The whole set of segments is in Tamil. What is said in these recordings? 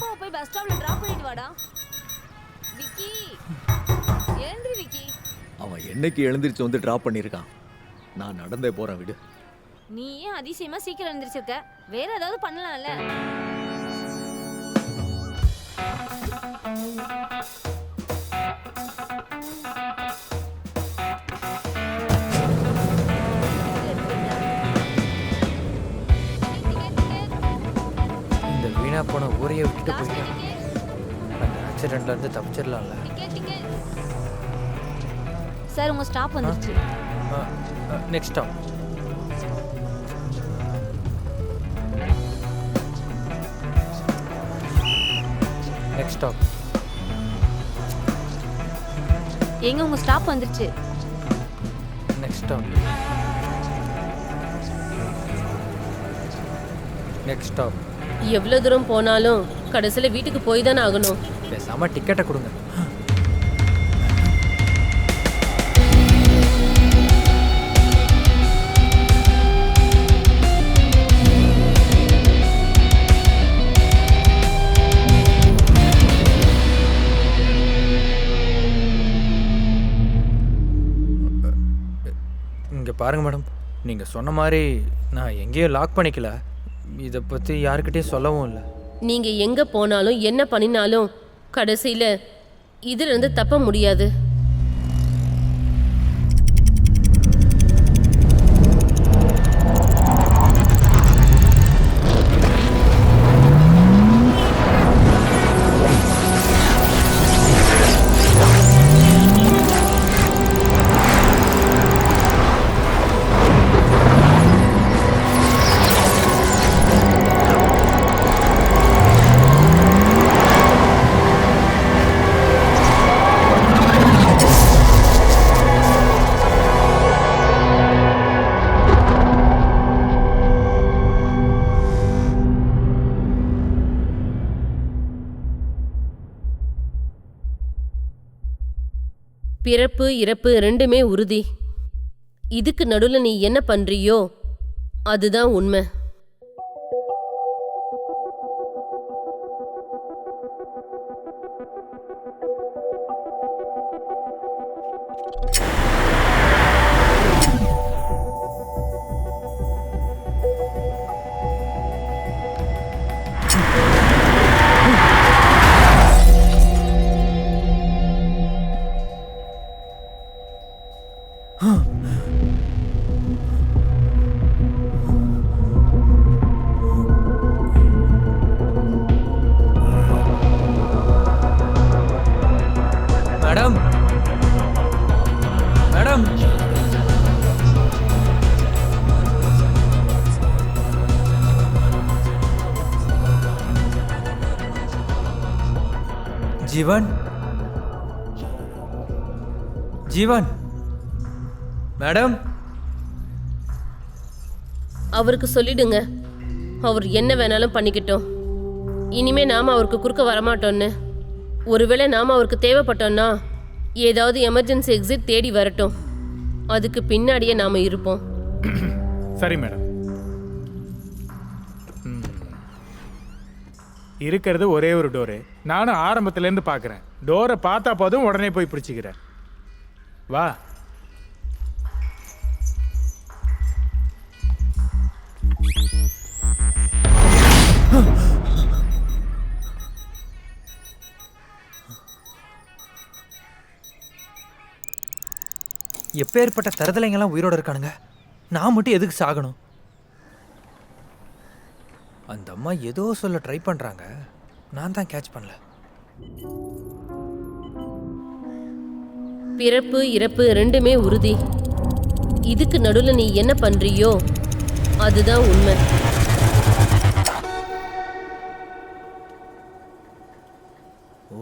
அப்பா போய் பஸ் ஸ்டாப்ல டிராப் பண்ணிட்டு வாடா. விக்கி. எழுந்திரி விக்கி. அவன் என்னைக்கு எழுந்திருச்சு வந்து டிராப் பண்ணியிருக்கான் நான் நடந்தே போறேன் விடு. நீ ஏன் அதிசயமா சீக்கிரம் எழுந்திரிச்சிருக்க. வேற ஏதாவது பண்ணலாம்ல. போன ஊரையே விட்டுட்டு போயிட்டான். அந்த ஆக்சிடென்ட்ல இருந்து தப்பிச்சிடலாம்ல. சார் உங்க ஸ்டாப் வந்துருச்சு. நெக்ஸ்ட் ஸ்டாப் நெக்ஸ்ட் ஸ்டாப் எங்க உங்க ஸ்டாப் வந்துருச்சு? நெக்ஸ்ட் ஸ்டாப் நெக்ஸ்ட் ஸ்டாப் எவ்வளோ தூரம் போனாலும் கடைசியில் வீட்டுக்கு போய் தானே ஆகணும். பேசாமல் டிக்கெட்டை கொடுங்க. இங்கே பாருங்க மேடம். நீங்கள் சொன்ன மாதிரி நான் எங்கேயும் லாக் பண்ணிக்கல. இதை பற்றி யாருக்கிட்டேயும் சொல்லவும் இல்லை. நீங்கள் எங்கே போனாலும் என்ன பண்ணினாலும் கடைசியில் இதிலிருந்து தப்ப முடியாது. பிறப்பு இறப்பு ரெண்டுமே உறுதி. இதுக்கு நடுவில் நீ என்ன பண்ணுறியோ அதுதான் உண்மை. ஜீவன்? ஜீவன்? மேடம்? அவருக்கு சொல்லிடுங்க. அவர் என்ன வேணாலும் பண்ணிக்கிட்டோம். இனிமே நாம அவருக்கு குறுக்க வரமாட்டோன்னு ஒருவேளை நாம அவருக்கு தேவைப்பட்டோம்னா ஏதாவது எமர்ஜென்சி எக்ஸிட் தேடி வரட்டும். அதுக்கு பின்னாடியே நாம இருப்போம். சரி மேடம். ம். இருக்கிறது ஒரே ஒரு டோரு. நானும் ஆரம்பத்துலேருந்து பார்க்குறேன். டோரை பார்த்தா போதும் உடனே போய் பிடிச்சிக்கிறேன். வா. எப்பேற்பட்ட தருதலைங்கெல்லாம் உயிரோட இருக்கானுங்க. நான் மட்டும் எதுக்கு சாகணும்? அந்த அம்மா ஏதோ சொல்ல ட்ரை பண்ணுறாங்க நான் தான் கேட்ச் பண்ணல. பிறப்பு இறப்பு ரெண்டுமே உறுதி. இதுக்கு நடுவில் நீ என்ன பண்றியோ அதுதான் உண்மை.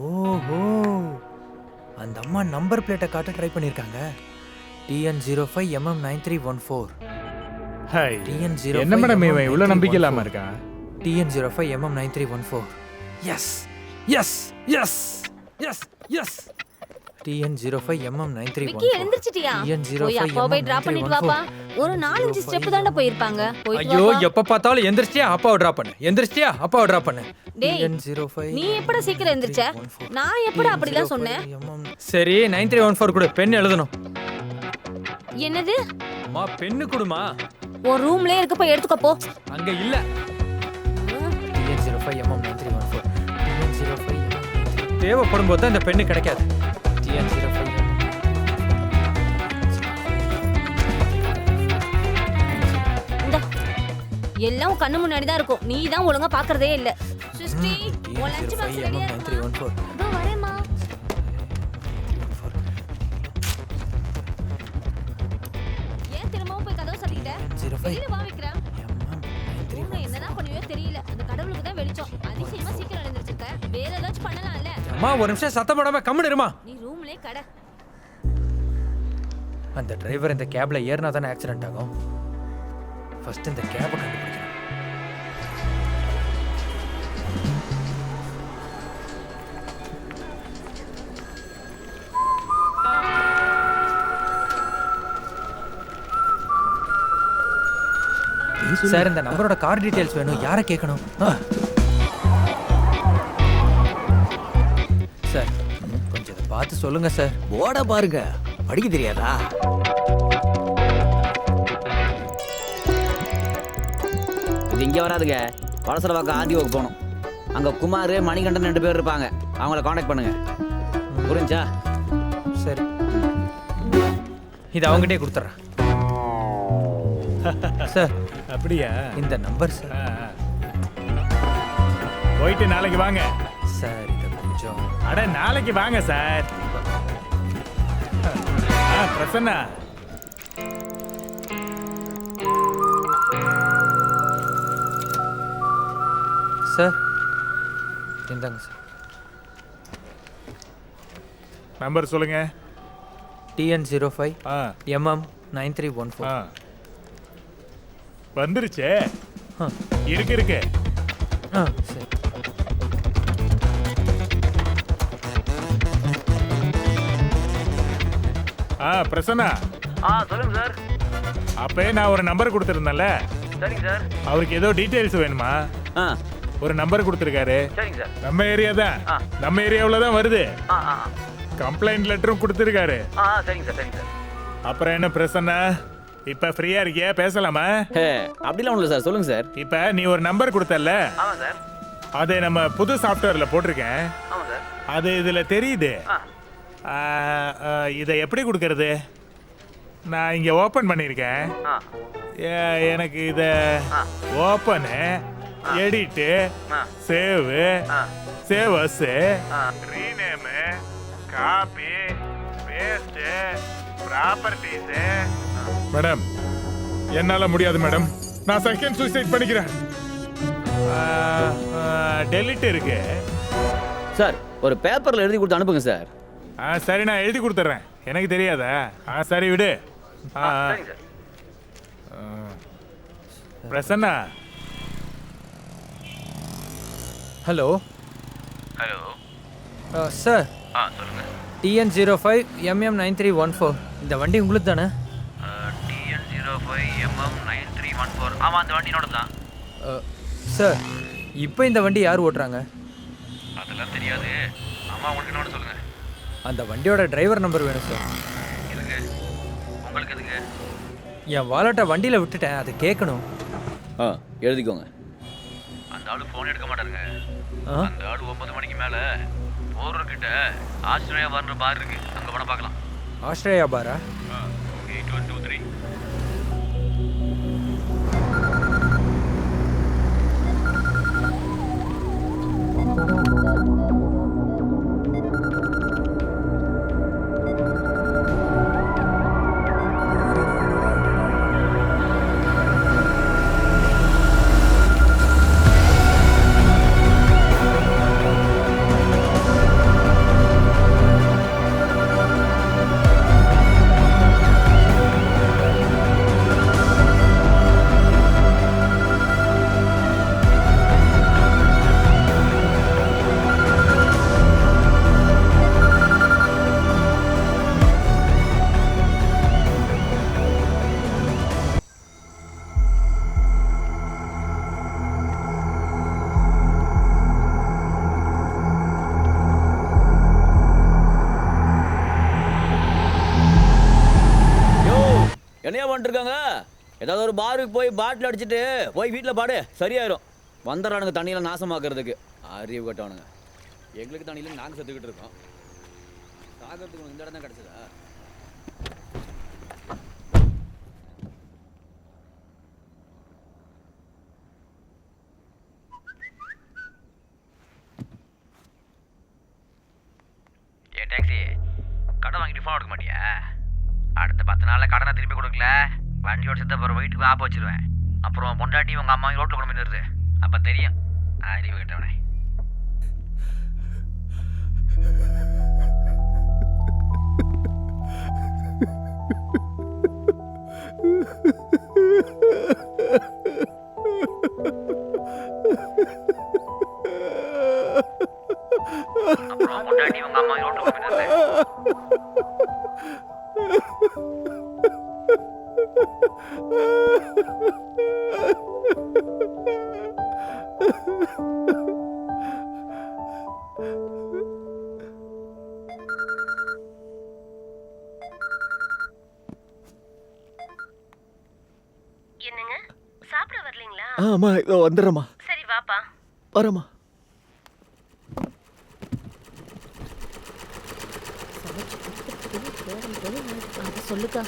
ஓஹோ. அந்த அம்மா நம்பர் பிளேட்டை காட்ட ட்ரை பண்ணியிருக்காங்க TN zero five MM nine three one four hi TN zero என்ன மேடம் இவன் இவ்வளோ நம்பிக்கை இல்லாமல் இருக்கான்? TN zero five MM nine three one four yes yes yes yes yes TN zero five MM nine three Vicky எழுந்திருச்சிட்டியா TN zero five அப்பா போய் டிராப் பண்ணிட்டு வாப்பா. ஒரு நாலஞ்சு ஸ்டெப் தாண்டா போயிருப்பாங்க. ஐயோ. எப்ப பார்த்தாலும் எந்திரிச்சியா அப்பாவை ட்ராப் பண்ணு. எந்திரிச்சியா அப்பாவை ட்ராப் பண்ணு. டேய், டிஎன் ஜீரோ ஃபைவ் நீ எப்படா சீக்கிரம் எந்திரிச்ச? நான் எப்படா அப்படிலாம் சொன்னேன்? சரி நைன் த்ரீ ஒன் ஃபோர் கொடு. பென் எழுதணும். என்னது? அம்மா பென்னு கொடுமா. உன் ரூம்லயே இருக்க போய் எடுத்துக்கோ போ. அங்க இல்ல. TN zero five MM nine தேவைப்படும் போது தான் இந்த பென்னு கிடைக்காது எல்லாம் கண்ணு முன்னாடி தான் இருக்கும். நீ தான் ஒழுங்கா பாக்குறதே இல்ல. சிஸ்டி உன் லஞ்ச் பாக்ஸ் ரெடியா நைன் அம்மா ஒரு நிமிஷம் சத்தம் போடாம கம்முனு இருமா. நீ ரூம்லயே கடை. அந்த டிரைவர் இந்த கேப்ல ஏறினா தானே ஆக்சிடென்ட் ஆகும். ஃபர்ஸ்ட் இந்த கேபை கண்டுபிடிக்கணும். சார் இந்த நம்பரோட கார் டீடைல்ஸ் வேணும். யாரை கேட்கணும்? பார்த்து சொல்லுங்க சார் போட பாருங்க. படிக்க தெரியாதா? இது இங்கே வராதுங்க. வளசரவாக்கம் ஆர்டிஓக்கு போகணும். அங்கே குமார் மணிகண்டன் ரெண்டு பேர் இருப்பாங்க. அவங்கள காண்டாக்ட் பண்ணுங்க. புரிஞ்சா சரி. இது அவங்ககிட்டயே கொடுத்துட்றேன். சார் அப்படியா? இந்த நம்பர் சார். போயிட்டு நாளைக்கு வாங்க. அட நாளைக்கு வாங்க சார். பிரசன்னா. சார் இந்தாங்க சார். நம்பர் சொல்லுங்க. TN zero five MM nine three one four வந்துருச்சே. இருக்கு இருக்கு. ஆ பிரசன்னா. ஆ சொல்லுங்க சார். அப்பயே நான் ஒரு நம்பர் கொடுத்துருந்தேன்ல. சரிங்க சார். அவருக்கு ஏதோ டீட்டெயில்ஸ் வேணுமா? ஆ. ஒரு நம்பர் கொடுத்துருக்காரு. சரிங்க சார். நம்ம ஏரியா தான். நம்ம ஏரியாவில் தான் வருது. ஆ ஆ கம்ப்ளைண்ட் லெட்டரும் கொடுத்துருக்காரு. ஆ சரிங்க சார் சரிங்க சார். அப்புறம் என்ன பிரசன்னா? இப்ப ஃப்ரீயா இருக்கியா? பேசலாமா? அப்படிலாம் ஒன்றும் சார். சொல்லுங்க சார். இப்ப நீ ஒரு நம்பர் கொடுத்தல்ல? ஆமாம் சார். அதை நம்ம புது சாஃப்ட்வேர்ல போட்டிருக்கேன். ஆமாம் சார். அது இதுல தெரியுது. இதை எப்படி கொடுக்கறது? நான் இங்க ஓபன் பண்ணியிருக்கேன். எனக்கு இத. Open edit. Save. Save as. Rename copy paste properties madam என்னால முடியாது மேடம். நான் செகண்ட் சூசைட் பண்ணிக்கிறேன். டெலிட் இருக்கு. சார் ஒரு பேப்பரில் எழுதி கொடுத்து அனுப்புங்க சார். ஆ சரி நான் எழுதி கொடுத்துட்றேன். எனக்கு தெரியாதா? ஆ சரி விடு. ஆ ஆ. பிரசன்னா. ஹலோ. ஹலோ. சார். ஆ சொல்லுங்கள் TN zero five MM nine three one four. இந்த வண்டி உங்களுக்கு தானே? TN zero five MM nine three one four. ஆமாம் அந்த வண்டினோட தான். சார் இப்போ இந்த வண்டி யார் ஓட்டுறாங்க? அதெல்லாம் தெரியாது. ஆமாம் உங்களுக்கு என்னோட சொல்லுங்கள் அந்த வண்டியோட டிரைவர் நம்பர் வேணும் சார் உங்களுக்கு எதுக்கு என் வாலெட்டை வண்டியில் விட்டுட்டேன் அதை கேட்கணும். ஆ எழுதிக்கோங்க. அந்த ஆளு ஃபோன் எடுக்க மாட்டாருங்க. அந்த ஆள் ஒன்பது மணிக்கு மேலே போர்வர்கிட்ட ஆஸ்திரேலியா பார்ன்ற பார் இருக்கு. அங்கே போனால் பார்க்கலாம். ஆஸ்திரேலியா பாரா eight one two three என்னையா பண்ணிருக்காங்க? ஏதாவது ஒரு பாருக்கு போய் பாட்டில் அடிச்சுட்டு போய் வீட்டில் பாடு சரியாயிரும். வந்துடுறானுங்க தண்ணியெல்லாம் நாசமாக்குறதுக்கு. அறிவு கட்டவனுங்க. எங்களுக்கு தண்ணியில் நாங்கள் செத்துக்கிட்டு இருக்கோம். சாகிறதுக்கு இந்த இடம் தான் கிடச்சதா? வண்டியோட செத்த போகிற வீட்டுக்கு ஆப்ப வச்சிருவேன். அப்புறம் பொண்டாட்டி உங்கள் அம்மா ரோட்டில் கொண்டு போய் நிறுத்து. அப்போ தெரியும். அறிவு கேட்டவனே. அப்புறம் பொண்டாட்டி உங்கள் அம்மா ரோட்டில் கொண்டு போய் நிறுத்து. என்னங்க? சாப்பிட வரலீங்களா? ஆமா இதோ வந்துடுறேம்மா. சரி வாப்பா. வரேம்மா. அது சொல்லுக்கா.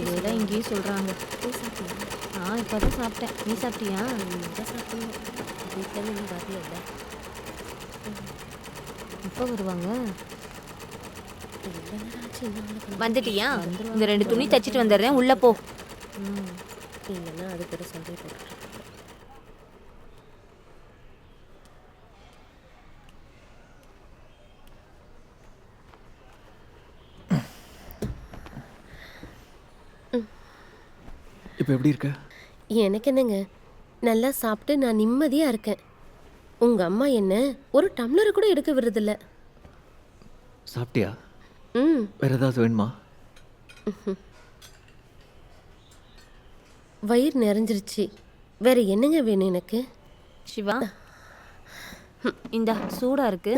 இதெல்லாம் இங்கேயும் சொல்றாங்க. ஆ இப்பதான் சாப்பிட்டேன். நீ சாப்பிட்டியா? எப்போ வருவாங்க? வந்துட்டியா? இந்த ரெண்டு துணி தச்சிட்டு வந்துடுறேன். உள்ள போ. இல்லைன்னா அதுக்கிட்ட போட்டு இப்போ எப்படி இருக்க? எனக்கு என்னங்க? நல்லா சாப்பிட்டு நான் நிம்மதியா இருக்கேன். உங்க அம்மா என்ன ஒரு டம்ளர் கூட எடுக்க விடுறதில்ல. சாப்பிட்டியா? ம். வேற ஏதாவது வேணுமா? வயிறு நிறைஞ்சிருச்சு. வேற என்னங்க வேணும் எனக்கு? சிவா இந்த சூடா இருக்கு.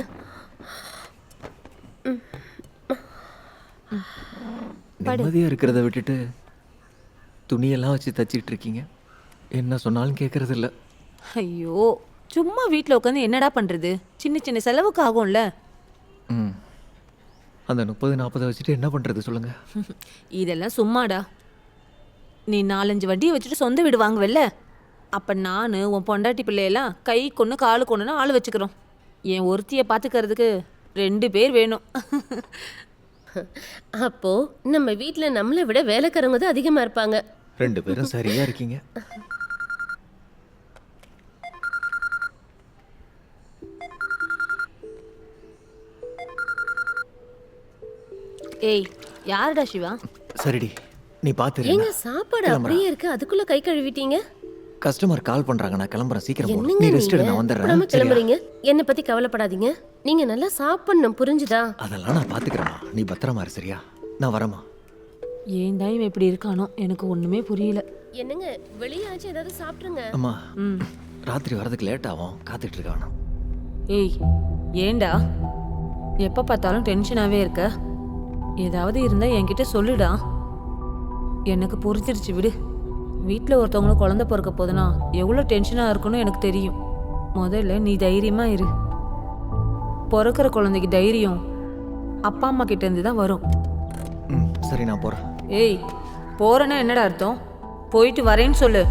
நிம்மதியா இருக்கிறத விட்டுட்டு துணியெல்லாம் வச்சு தச்சிட்டு இருக்கீங்க. என்ன சொன்னாலும் கேட்கறது இல்ல ஐயோ சும்மா வீட்டில் உட்காந்து என்னடா பண்ணுறது சின்ன சின்ன செலவுக்கு ஆகும்ல. ம். அந்த முப்பது நாற்பதை வச்சுட்டு என்ன பண்றது சொல்லுங்க. இதெல்லாம் சும்மாடா. நீ நாலஞ்சு வட்டியை வச்சுட்டு சொந்த வீடு வாங்குவல்ல? அப்போ நான் உன் பொண்டாட்டி பிள்ளையெல்லாம் கை கொன்று காலு கொண்டுன்னு ஆள் வச்சுக்கிறோம். என் ஒருத்தியை பார்த்துக்கிறதுக்கு ரெண்டு பேர் வேணும். அப்போ நம்ம வீட்ல நம்மளை விட வேலைக்காரங்க தான் அதிகமா இருப்பாங்க. ரெண்டு பேரும் சரியா இருக்கீங்க. ஏய் யாருடா சிவா? சரிடி நீ பாத்துரு ஏங்க சாப்பாடு அப்படியே இருக்கு அதுக்குள்ள கை கழுவிட்டீங்க? கஸ்டமர் கால் பண்றாங்க நான் கிளம்புறேன் சீக்கிரம். என்னங்க நீ ரெஸ்ட் எடு நான் சரியா? கிளம்புறீங்க? என்னை பத்தி கவலைப்படாதீங்க. நீங்க நல்லா சாப்பிடணும் புரிஞ்சுதா? அதெல்லாம் நான் பாத்துக்கிறேம்மா. நீ பத்திரமா இரு சரியா? நான் வரேம்மா. ஏன் தான் இவன் இப்படி இருக்கானோ? எனக்கு ஒன்றுமே புரியல. என்னங்க வெளியாச்சும் ஏதாவது சாப்பிட்டுருங்க. அம்மா ம். ராத்திரி வரதுக்கு லேட் ஆகும். காத்துட்டு இருக்க வேணாம் ஏய் ஏன்டா? எப்போ பார்த்தாலும் டென்ஷனாகவே இருக்க? ஏதாவது இருந்தால் என்கிட்ட சொல்லுடா. எனக்கு புரிஞ்சிருச்சு விடு. வீட்டில் ஒருத்தவங்களுக்கு குழந்தை பிறக்க போதுனா எவ்வளோ டென்ஷனாக இருக்குன்னு எனக்கு தெரியும். முதல்ல நீ தைரியமாக இரு. பிறக்கிற குழந்தைக்கு தைரியம் அப்பா அம்மா கிட்ட இருந்து தான் வரும். ம் சரி நான் போறேன். ஏய் போறேன்னா என்னடா அர்த்தம்? போயிட்டு வரேன்னு சொல்லு.